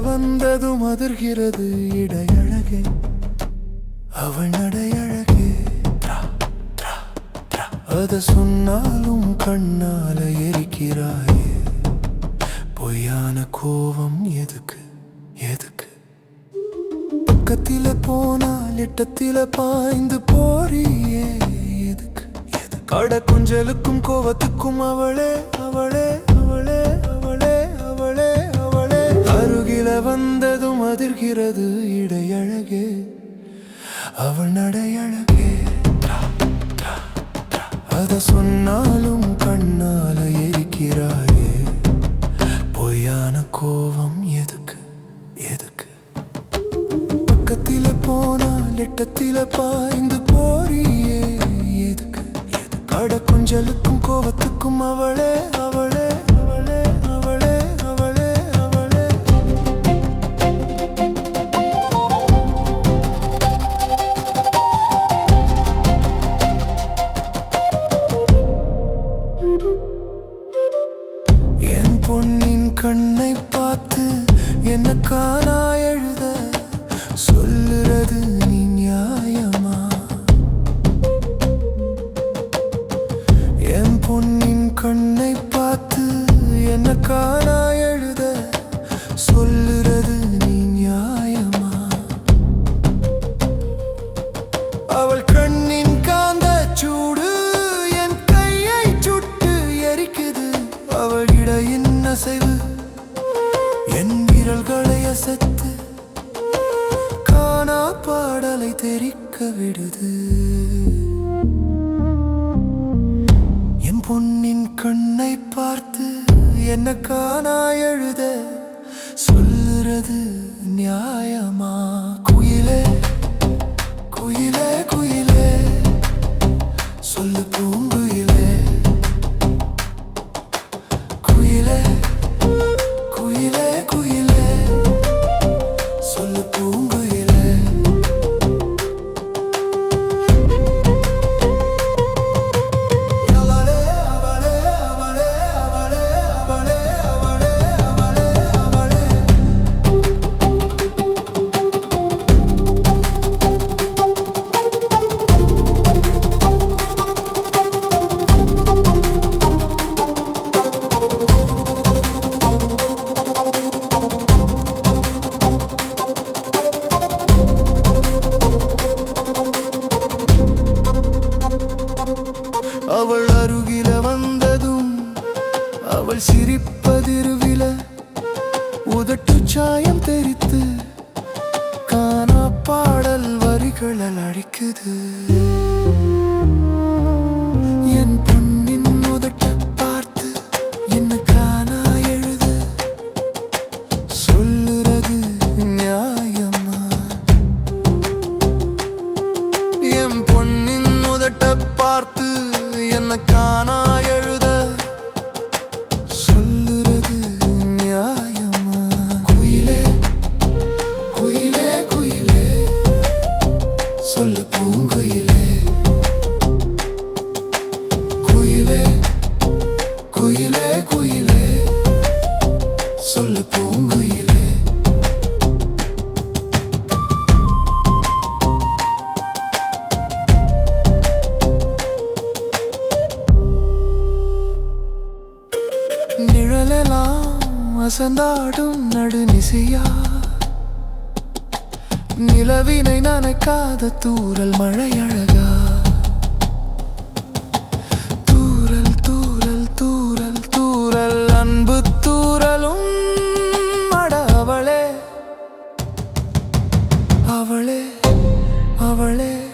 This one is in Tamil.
வந்ததும் அதிர்கிறது இடையழகே. அவள் நடையழகே. அத சொன்னாலும் கண்ணால எரிக்கிறாயே. பொய்யான கோபம் எதுக்கு எதுக்கு? பக்கத்தில போனால் எட்டத்தில பாய்ந்து போறியே. எதுக்கு எதுக்கு? அட கொஞ்சலுக்கும் கோவத்துக்கும் அவளே அவளே. வந்ததும் அதிர்கிறது இடையழகே. அவள் நடையழகே. அத சொன்னாலும் கண்ணால எரிக்கிறாயே. பொய்யான கோபம் எதுக்கு எதுக்கு? பக்கத்தில போனால் எட்டத்தில பாய்ந்து போறியே. எதுக்கு எதுக்கு? அட கொஞ்சலுக்கும் கோவத்துக்கும் அவளே அவளே. என்ன காணா எழுத சொல்லுறது நீ நியாயமா? என் பொன்னின் கண்ணை பார்த்து என்ன காணா எழுத சொல்லுறது நீ நியாயமா? அவள் கண்ணின் காந்த சூடு என் கையை சுட்டு எரிக்குது. அவள் இடையின் அசைவு விரல்களை அசத்து காணா பாடலை தெரிக்க விடுது. என் பொன்னின் கண்ணை பார்த்து என்ன காணா எழுத சொல்லுறது நியாயம். அவள் சிரிப்பதிருவில உதட்டு சாயம் தெரித்து காணா பாடல் வரிகளில் அழிக்குது நிழலெல்லாம் அசந்தாடும் நடுநிசையா? நிலவினை நனைக்காத தூரல் மழை அழகா தூரல் தூரல் தூரல் தூரல் அன்பு தூரலும் அட அவளே. அவளே அவளே.